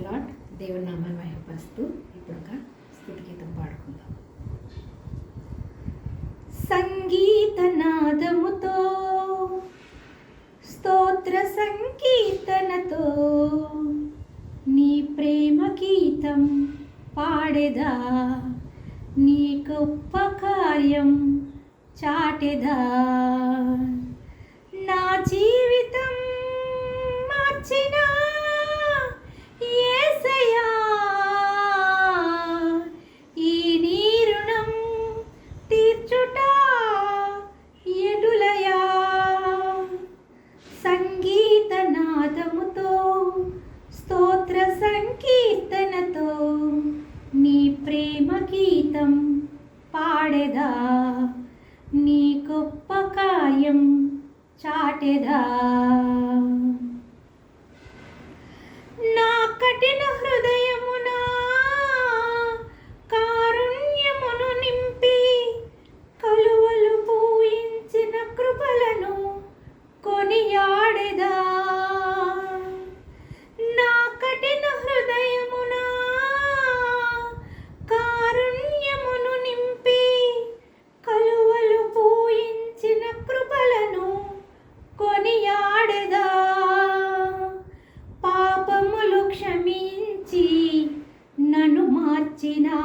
Allot దేవుని నామాన్ని మహిమపరుస్తూ ఇప్పుడు ఒక స్థుతి గీతం పాడుకుందాం. సంగీత నాదముతో స్తోత్ర సంకీర్తనతో నీ ప్రేమ గీతం పాడేదా? నీ గొప్ప కార్యం చాటెదా? నా జీవిత సంకీర్తనతో నీ ప్రేమ గీతం పాడెదా? నీ గొప్ప కార్యం చాటెదా? మార్చినా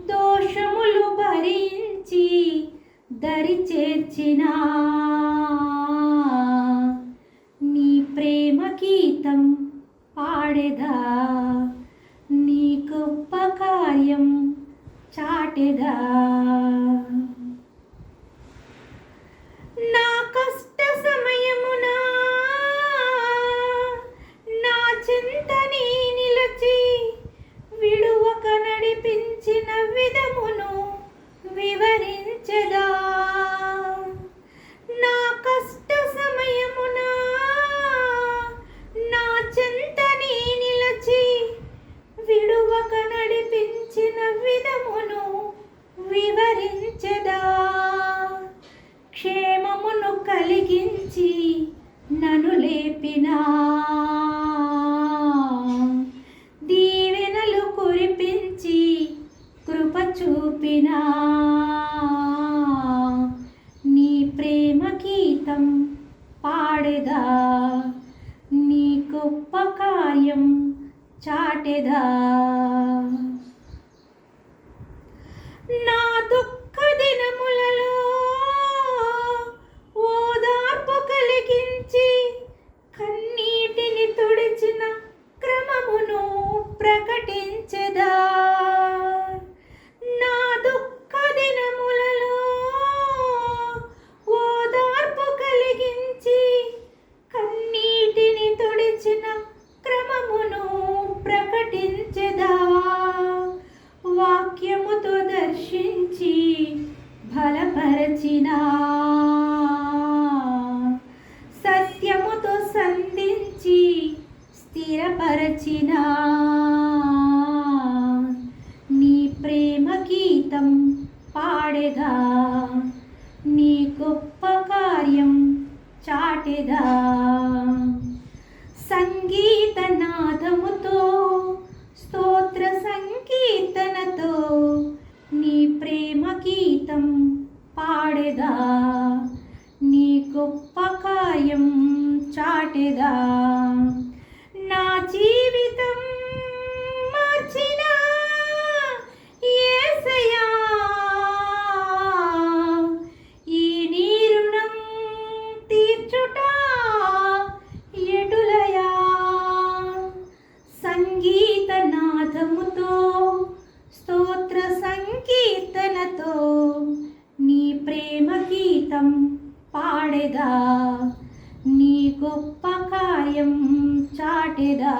దోషములు భరించి దరి చేర్చినా. నీ ప్రేమ గీతం పాడేదా? నీ గొప్ప కార్యం చాటెదా? వివరించదా నా కష్ట సమయమున నా చింతని నిలచి విడువక నడిపించిన విధమును వివరించెదా? క్షేమమును కలిగించి నన్ను లేపినా? దీవెనలు కురిపించి కృప చూపినా నీ ప్రేమ గీతం పాడెదా? నీ గొప్ప కార్యం చాటెదా? నా దుఃఖ దినములలో ఓదార్పు కలిగించి కన్నీటిని తుడిచిన క్రమమును ప్రకటించెదా? పరచినా సత్యముతో సంధించి స్థిరపరచినా. నీ ప్రేమ గీతం పాడెదా. చాటెదా? నీ గొప్ప కార్యం చాటెదా? నా జీవితం మార్చిన ఏసయా ఈ నీ తీర్చుట ఎటులయా? సంగీతనాథముతో స్తోత్ర సంకీర్తనతో ప్రేమ గీతం పాడెదా? నీ గొప్ప కార్యం చాటెదా?